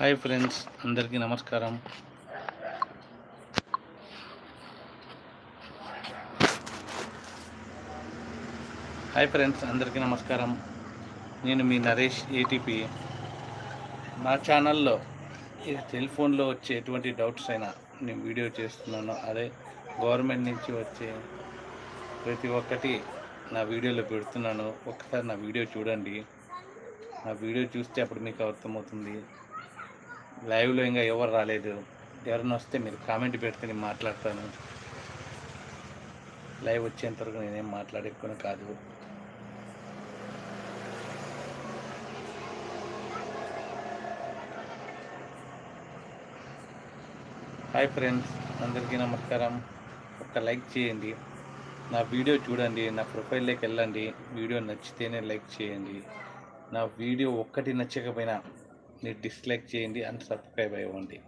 Hi friends అందరికీ నమస్కారం. Hi friends అందరికీ నమస్కారం. నేను మీ నరేష్ ఏటీపీ నా ఛానల్లో ఈ సెల్ ఫోన్లో వచ్చే ఎటువంటి డౌట్స్ అయినా నేను వీడియో చేస్తున్నాను. అదే గవర్నమెంట్ నుంచి వచ్చే ప్రతి ఒక్కటి నా వీడియోలో పెడుతున్నాను. ఒకసారి నా వీడియో చూడండి. నా వీడియో చూస్తే అప్పుడు మీకు అర్థమవుతుంది. లైవ్లో ఇంకా ఎవరు రాలేదు. ఎవరైనా వస్తే మీరు కామెంట్ పెడితే నేను మాట్లాడతాను. లైవ్ వచ్చేంత వరకు నేనేం మాట్లాడేక్కుని కాదు. హాయ్ ఫ్రెండ్స్ అందరికీ నమస్కారం. ఒక లైక్ చేయండి. నా వీడియో చూడండి నా ప్రొఫైల్లోకి వెళ్ళండి. వీడియో నచ్చితేనే లైక్ చేయండి. నా వీడియో ఒక్కటి నచ్చకపోయినా మీరు డిస్లైక్ చేయండి అండ్ సబ్స్క్రైబ్ అవ్వండి.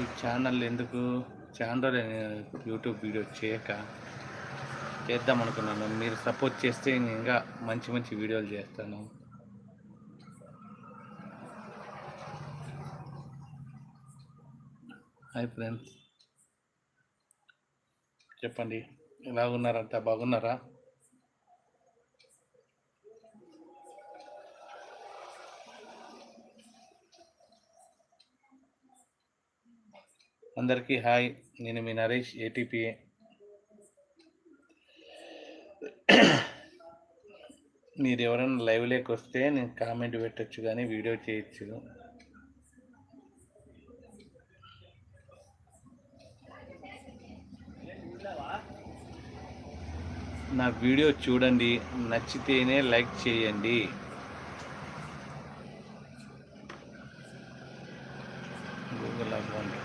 ఈ ఛానల్ ఎందుకు? ఛానల్ యూట్యూబ్ వీడియో చేయక చేద్దాం అనుకున్నాను. మీరు సపోర్ట్ చేస్తే నేను ఇంకా మంచి మంచి వీడియోలు చేస్తాను. హాయ్ ఫ్రెండ్స్ చెప్పండి. ఎలా ఉన్నారంతా బాగున్నారా? అందరికీ హాయ్. నేను మీ నరేష్ ఏటీపీఏ మీరు ఎవరైనా లైవ్లోకి వస్తే నేను కామెంట్ పెట్టచ్చు కానీ వీడియో చేయొచ్చు. నా వీడియో చూడండి నచ్చితేనే లైక్ చేయండి. Google account.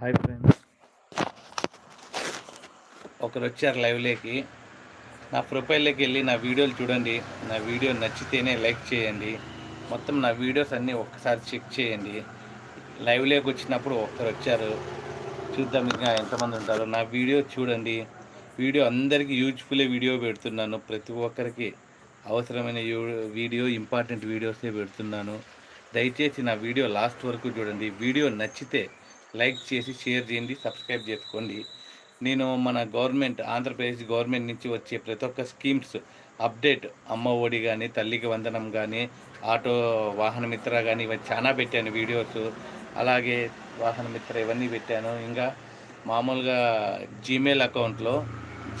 Hi friends. ఒకరు వచ్చారు లైవ్లోకి. నా ప్రొఫైల్లోకి వెళ్ళి నా వీడియోలు చూడండి. నా వీడియో నచ్చితేనే లైక్ చేయండి. మొత్తం నా వీడియోస్ అన్నీ ఒక్కసారి చెక్ చేయండి. లైవ్లోకి వచ్చినప్పుడు ఒక్కరు వచ్చారు చూద్దాం ఇంకా ఎంతమంది ఉంటారు. నా వీడియో చూడండి. వీడియో అందరికీ యూజ్ఫుల్ వీడియో పెడుతున్నాను. ప్రతి ఒక్కరికి అవసరమైన వీడియో ఇంపార్టెంట్ వీడియోసే పెడుతున్నాను. దయచేసి నా వీడియో లాస్ట్ వరకు చూడండి. వీడియో నచ్చితే లైక్ చేసి షేర్ చేయండి సబ్స్క్రైబ్ చేసుకోండి. నేను మన గవర్నమెంట్ ఆంధ్రప్రదేశ్ గవర్నమెంట్ నుంచి వచ్చే ప్రతి ఒక్క స్కీమ్స్ అప్డేట్ అమ్మ ఒడి కానీ తల్లికి వందనం కానీ ఆటో వాహన మిత్ర కానీ ఇవన్నీ చాలా పెట్టాను వీడియోస్. అలాగే వాహన మిత్ర ఇవన్నీ పెట్టాను. ఇంకా మామూలుగా జీమెయిల్ అకౌంట్లో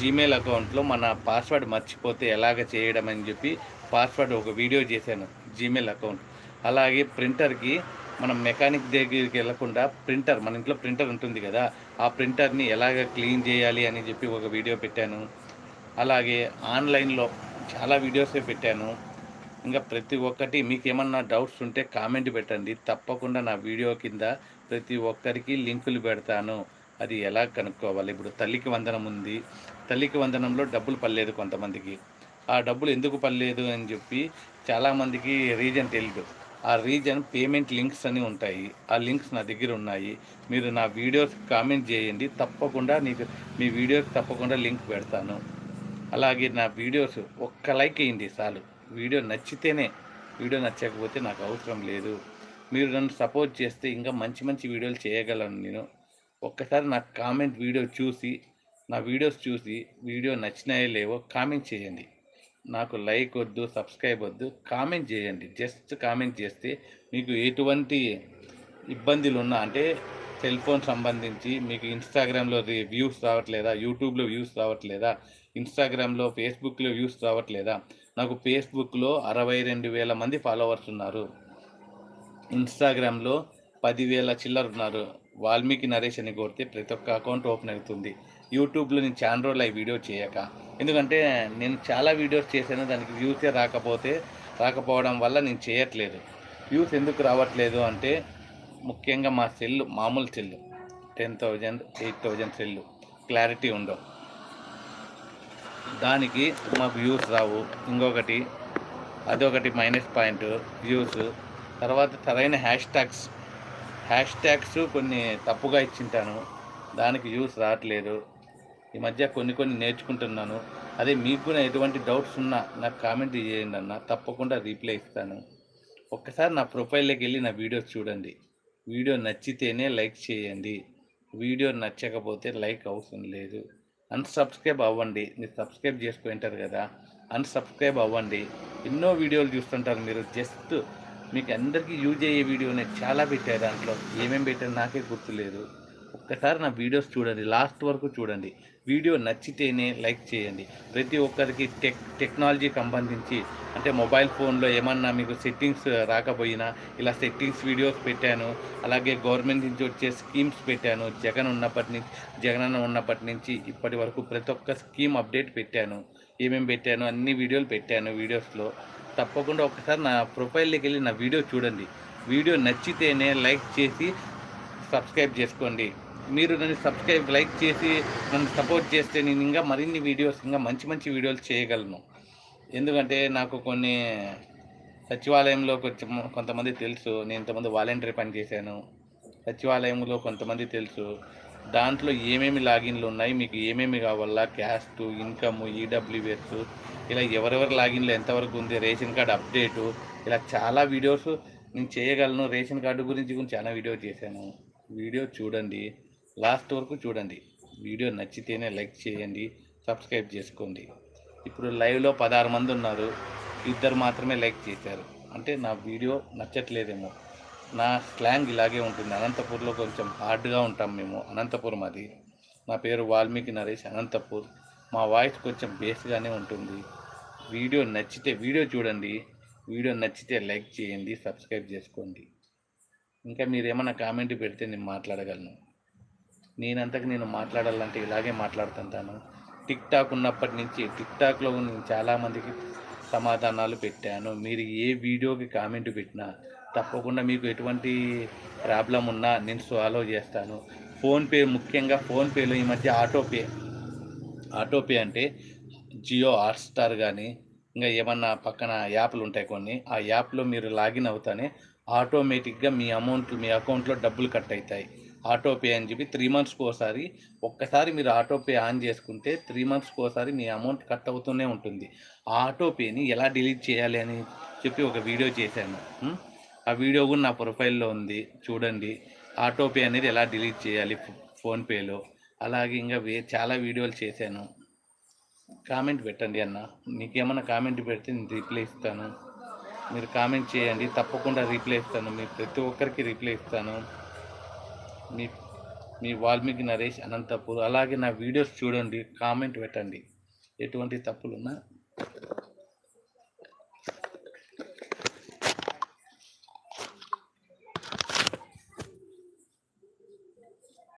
జీమెయిల్ అకౌంట్లో మన పాస్వర్డ్ మర్చిపోతే ఎలాగ చేయడం అని చెప్పి పాస్వర్డ్ ఒక వీడియో చేశాను జీమెయిల్ అకౌంట్. అలాగే ప్రింటర్కి మనం మెకానిక్ దగ్గరికి వెళ్ళకుండా ప్రింటర్ మన ఇంట్లో ప్రింటర్ ఉంటుంది కదా ఆ ప్రింటర్ని ఎలాగ క్లీన్ చేయాలి అని చెప్పి ఒక వీడియో పెట్టాను. అలాగే ఆన్లైన్లో చాలా వీడియోసే పెట్టాను. ఇంకా ప్రతి ఒక్కటి మీకు ఏమన్నా డౌట్స్ ఉంటే కామెంట్ పెట్టండి. తప్పకుండా నా వీడియో కింద ప్రతి ఒక్కరికి లింకులు పెడతాను. అది ఎలా కనుక్కోవాలి? ఇప్పుడు తల్లికి వందనం ఉంది. తల్లికి వందనంలో డబ్బులు పడలేదు కొంతమందికి. ఆ డబ్బులు ఎందుకు పడలేదు అని చెప్పి చాలామందికి రీజన్ తెలియదు ఆ రీజన్ పేమెంట్ లింక్స్ అని ఉంటాయి. ఆ లింక్స్ నా దగ్గర ఉన్నాయి. మీరు నా వీడియోస్ కామెంట్ చేయండి. తప్పకుండా నీకు మీ వీడియోకి తప్పకుండా లింక్ పెడతాను. అలాగే నా వీడియోస్ ఒక్క లైక్ వేయండి చాలు. వీడియో నచ్చితేనే వీడియో నచ్చకపోతే నాకు అవసరం లేదు. మీరు నన్ను సపోర్ట్ చేస్తే ఇంకా మంచి మంచి వీడియోలు చేయగలను నేను. ఒక్కసారి నా కామెంట్ వీడియో చూసి నా వీడియోస్ చూసి వీడియో నచ్చినాయో లేవో కామెంట్ చేయండి. నాకు లైక్ వద్దు సబ్స్క్రైబ్ వద్దు కామెంట్ చేయండి. జస్ట్ కామెంట్ చేస్తే మీకు ఎటువంటి ఇబ్బందులు ఉన్నా అంటే సెల్ ఫోన్ సంబంధించి మీకు ఇన్స్టాగ్రామ్లో వ్యూస్ రావట్లేదా? యూట్యూబ్లో వ్యూస్ రావట్లేదా? ఇన్స్టాగ్రామ్లో ఫేస్బుక్లో వ్యూస్ రావట్లేదా? నాకు ఫేస్బుక్లో అరవై రెండు వేల మంది ఫాలోవర్స్ ఉన్నారు. ఇన్స్టాగ్రామ్లో పదివేల చిల్లర ఉన్నారు వాల్మీకి నరేష్ అని కొడితే ప్రతి ఒక్క అకౌంట్ ఓపెన్ అవుతుంది. యూట్యూబ్లో నేను చాలా రోజులు ఈ వీడియో చేయక. ఎందుకంటే నేను చాలా వీడియోస్ చేశాను దానికి వ్యూసే రాకపోతే రాకపోవడం వల్ల నేను చేయట్లేదు. వ్యూస్ ఎందుకు రావట్లేదు అంటే ముఖ్యంగా మా సెల్లు మామూలు cell ten thousand eight thousand cell clarity ఉండవు. దానికి మాకు వ్యూస్ రావు. ఇంకొకటి అదొకటి మైనస్ పాయింట్ వ్యూస్ తర్వాత సరైన హ్యాష్ ట్యాగ్స్ హ్యాష్ ట్యాగ్స్ కొన్ని తప్పుగా ఇచ్చింటాను. దానికి యూస్ రావట్లేదు. ఈ మధ్య కొన్ని కొన్ని నేర్చుకుంటున్నాను. అదే మీకు కూడా ఎటువంటి డౌట్స్ ఉన్నా నాకు కామెంట్ చేయండి అన్న. తప్పకుండా రీప్లై ఇస్తాను. ఒక్కసారి నా ప్రొఫైల్లోకి వెళ్ళి నా వీడియోస్ చూడండి. వీడియో నచ్చితేనే లైక్ చేయండి. వీడియో నచ్చకపోతే లైక్ అవసరం లేదు. అన్సబ్స్క్రైబ్ అవ్వండి. మీరు సబ్స్క్రైబ్ చేసుకుంటారు కదా. అన్సబ్స్క్రైబ్ అవ్వండి. ఎన్నో వీడియోలు చూస్తుంటారు మీరు. జస్ట్ మీకు అందరికీ యూజ్ అయ్యే వీడియోనే చాలా పెట్టాను దాంట్లో. ఏమేమి పెట్టాను నాకే గుర్తులేదు. ఒక్కసారి నా వీడియోస్ చూడండి లాస్ట్ వరకు చూడండి. వీడియో నచ్చితేనే లైక్ చేయండి. ప్రతి ఒక్కరికి టెక్ టెక్నాలజీ సంబంధించి అంటే మొబైల్ ఫోన్లో ఏమన్నా మీకు సెట్టింగ్స్ రాకపోయినా ఇలా సెట్టింగ్స్ వీడియోస్ పెట్టాను అలాగే గవర్నమెంట్ నుంచి వచ్చే స్కీమ్స్ పెట్టాను జగన్ ఉన్నప్పటి నుంచి జగనన్న ఉన్నప్పటి నుంచి ఇప్పటి వరకు ప్రతి ఒక్క స్కీమ్ అప్డేట్ పెట్టాను. ఏమేమి పెట్టాను అన్ని వీడియోలు పెట్టాను వీడియోస్లో. తప్పకుండా ఒకసారి నా ప్రొఫైల్లోకి వెళ్ళి నా వీడియో చూడండి. వీడియో నచ్చితేనే లైక్ చేసి సబ్స్క్రైబ్ చేసుకోండి. మీరు నన్ను సబ్స్క్రైబ్ లైక్ చేసి నన్ను సపోర్ట్ చేస్తే నేను ఇంకా మరిన్ని వీడియోస్ ఇంకా మంచి మంచి వీడియోలు చేయగలను. ఎందుకంటే నాకు కొన్ని సచివాలయంలో కొంచెం కొంతమంది తెలుసు. నేను ఇంతమంది వాలంటీర్ పని చేశాను. సచివాలయంలో కొంతమంది తెలుసు. దాంట్లో ఏమేమి లాగిన్లు ఉన్నాయి? మీకు ఏమేమి కావాలా? క్యాస్ట్ ఇన్కమ్ ఈడబ్ల్యూఎస్ ఇలా ఎవరెవరి లాగిన్లు ఎంతవరకు ఉంది రేషన్ కార్డు అప్డేటు ఇలా చాలా వీడియోస్ నేను చేయగలను. రేషన్ కార్డు గురించి కూడా చాలా వీడియో చేశాను. వీడియో చూడండి. లాస్ట్ వరకు చూడండి. వీడియో నచ్చితేనే లైక్ చేయండి సబ్స్క్రైబ్ చేసుకోండి. ఇప్పుడు లైవ్లో పదహారు మంది ఉన్నారు. ఇద్దరు మాత్రమే లైక్ చేశారు. అంటే నా వీడియో నచ్చట్లేదేమో. నా స్లాంగ్ ఇలాగే ఉంటుంది. అనంతపూర్లో కొంచెం హార్డ్గా ఉంటాం మేము. అనంతపురం అది. నా పేరు వాల్మీకి నరేష్ అనంతపూర్. మా వాయిస్ కొంచెం బేస్గానే ఉంటుంది. వీడియో నచ్చితే వీడియో చూడండి. వీడియో నచ్చితే లైక్ చేయండి సబ్స్క్రైబ్ చేసుకోండి. ఇంకా మీరు ఏమైనా కామెంట్ పెడితే నేను మాట్లాడగలను. నేనంతకు నేను మాట్లాడాలంటే ఇలాగే మాట్లాడుతుంటాను. టిక్ టాక్ ఉన్నప్పటి నుంచి టిక్ టాక్లో నేను చాలామందికి సమాధానాలు పెట్టాను. మీరు ఏ వీడియోకి కామెంట్ పెట్టినా తప్పకుండా మీకు ఎటువంటి ప్రాబ్లం ఉన్నా నేను సాల్వ్ చేస్తాను. ఫోన్పే ముఖ్యంగా ఫోన్పేలో ఈ మధ్య ఆటోపే ఆటోపే అంటే జియో హాట్స్టార్ కానీ ఇంకా ఏమన్నా పక్కన యాప్లు ఉంటాయి కొన్ని ఆ యాప్లో మీరు లాగిన్ అవుతానే ఆటోమేటిక్గా మీ అమౌంట్ మీ అకౌంట్లో డబ్బులు కట్ అవుతాయి ఆటోపే అని చెప్పి త్రీ మంత్స్కి ఒకసారి ఒక్కసారి మీరు ఆటోపే ఆన్ చేసుకుంటే త్రీ మంత్స్కి ఒకసారి మీ అమౌంట్ కట్ అవుతూనే ఉంటుంది. ఆ ఆటోపేని ఎలా డిలీట్ చేయాలి అని చెప్పి ఒక వీడియో చేశాను. ఆ వీడియో కూడా నా ప్రొఫైల్లో ఉంది. చూడండి. ఆటోపే అనేది ఎలా డిలీట్ చేయాలి ఫోన్పేలో. అలాగే ఇంకా వే చాలా వీడియోలు చేశాను. కామెంట్ పెట్టండి అన్న. మీకేమన్నా కామెంట్ పెడితే నేను రిప్లై ఇస్తాను. మీరు కామెంట్ చేయండి. తప్పకుండా రిప్లై ఇస్తాను. మీ ప్రతి ఒక్కరికి రిప్లై ఇస్తాను. మీ మీ వాల్మీకి నరేష్ అనంతపూర్. అలాగే నా వీడియోస్ చూడండి. కామెంట్ పెట్టండి. ఎటువంటి తప్పులున్నా